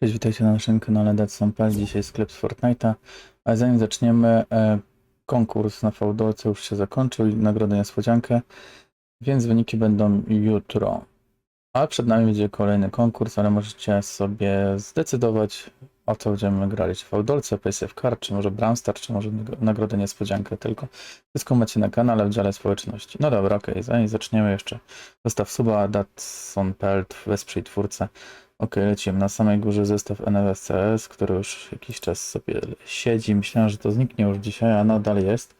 Cześć, witajcie na naszym kanale Dead.pl. Dzisiaj sklep z Fortnite'a. Ale zanim zaczniemy, e, konkurs na VDOC już się zakończył i nagrodę niespodziankę, więc wyniki będą jutro. A przed nami będzie kolejny konkurs, ale możecie sobie zdecydować, o co będziemy grali. Czy VDOC, PSF Card, czy może Bramstar, czy może nag- nagrodę niespodziankę tylko. Wszystko macie na kanale w dziale społeczności. No dobra, okej, zanim zaczniemy jeszcze, zostaw suba, Datson.pl, wesprzyj twórcę. Ok, lecimy. Na samej górze zestaw NFSCS, który już jakiś czas sobie siedzi. Myślałem, że to zniknie już dzisiaj, a nadal jest.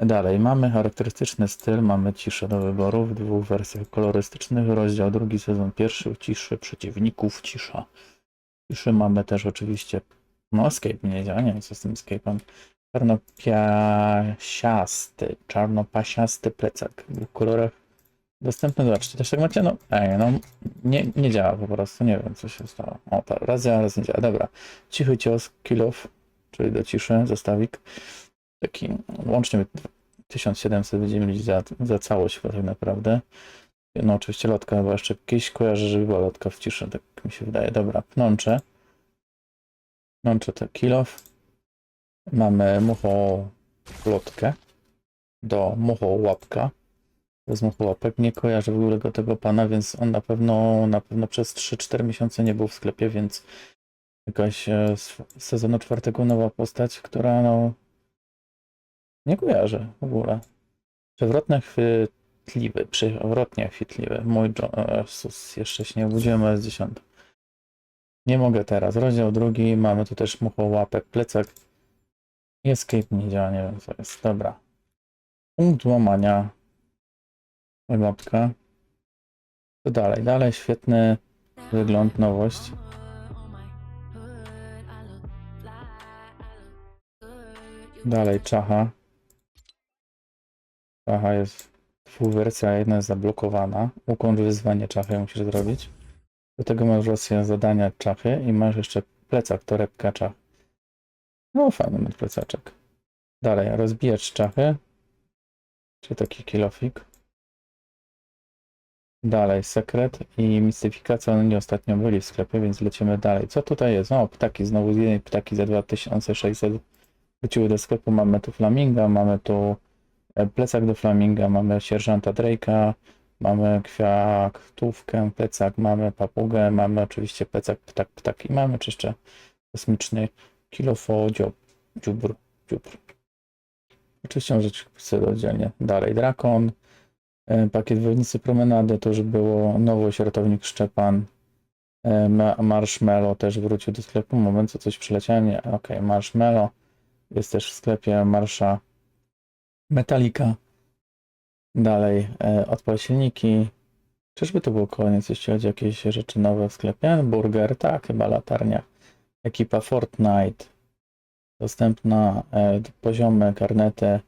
Dalej, mamy charakterystyczny styl, mamy ciszę do wyboru w dwóch wersjach kolorystycznych. Rozdział drugi, sezon pierwszy, ciszy przeciwników, cisza. Ciszy mamy też oczywiście, no escape nie działa, nie wiem co z tym escape'em. Czarnopiasiasty, czarnopasiasty plecak w dwóch kolorach. Dostępny, zobaczcie, też tak macie? No, ej, no, nie, nie działa po prostu, nie wiem co się stało. O, tak, raz działa, raz nie działa, dobra. Cichy cios, kill off, czyli do ciszy, zestawik. Taki, łącznie 1700 będziemy mieli za, za całość chyba tak naprawdę. No oczywiście lotka, bo jeszcze kiedyś kojarzę, że była lotka w ciszy, tak mi się wydaje. Dobra, pnącze. Pnącze to kill off. Mamy mucho lotkę do mucho łapka z muchołapek. Nie kojarzę w ogóle go tego pana, więc on na pewno na pewno przez 3-4 miesiące nie był w sklepie, więc jakaś e, z z sezonu czwartego nowa postać, która no nie kojarzę w ogóle. Przewrotne chwytliwy, przewrotnie chwytliwy. Mój o, Jezus, jeszcze się nie obudziłem, ale jest 10. Nie mogę teraz. Rozdział drugi, mamy tu też muchołapek, plecak. Escape nie działa, nie wiem co jest. Dobra. Punkt łamania. Emotka. Co dalej? Dalej świetny wygląd, nowość. Dalej czacha. Czacha jest dwuwersja, jedna jest zablokowana. Ukończ wyzwanie czachy musisz zrobić. Do tego masz rosję zadania czachy i masz jeszcze plecak, torebka czach. No fajny ten plecaczek. Dalej, rozbijacz czachy. Czyli taki kilofik. Dalej, sekret i mistyfikacja, oni ostatnio byli w sklepie, więc lecimy dalej. Co tutaj jest? O, ptaki, znowu z jednej ptaki za 2600 wróciły do sklepu. Mamy tu flaminga, mamy tu e, plecak do flaminga, mamy sierżanta Drake'a, mamy kwiatówkę, plecak, mamy papugę, mamy oczywiście plecak, ptak, ptak i mamy czy jeszcze kosmiczny kilofo, dziubr, dziubr. Oczywiście możecie kupić sobie oddzielnie. Dalej, drakon, Pakiet Wojownicy Promenady to już było nowość, ratownik Szczepan. E, Ma- Marshmallow też wrócił do sklepu. Moment, co coś przyleciałem? Nie, okej, Marshmallow. Jest też w sklepie Marsza Metallica. Dalej, e, odpal silniki. Czyżby to było koniec, jeśli chodzi o jakieś rzeczy nowe w sklepie? Burger, tak, chyba latarnia. Ekipa Fortnite. Dostępna e, poziomy, karnety.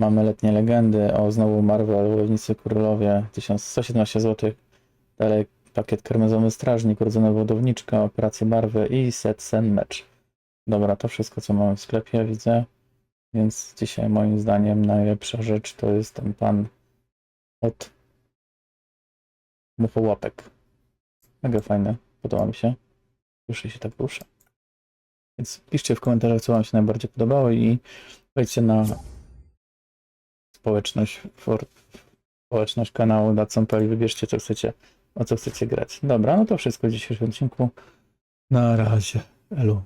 Mamy letnie legendy, o znowu Marvel, Wojownicy Królowie, 1117 zł. Dalej pakiet Karmezowy Strażnik, Urodzona Wodowniczka, Operacje Barwy i set Sen Mecz. Dobra, to wszystko co mamy w sklepie widzę. Więc dzisiaj moim zdaniem najlepsza rzecz to jest ten pan od Muchołapek. Mega fajne, podoba mi się. Słyszy się tak rusza. Więc piszcie w komentarzach co wam się najbardziej podobało i wejdźcie na społeczność, for, społeczność kanału Datsun.pl wybierzcie co chcecie, o co chcecie grać. Dobra, no to wszystko w dzisiejszym odcinku. Na razie. Elu.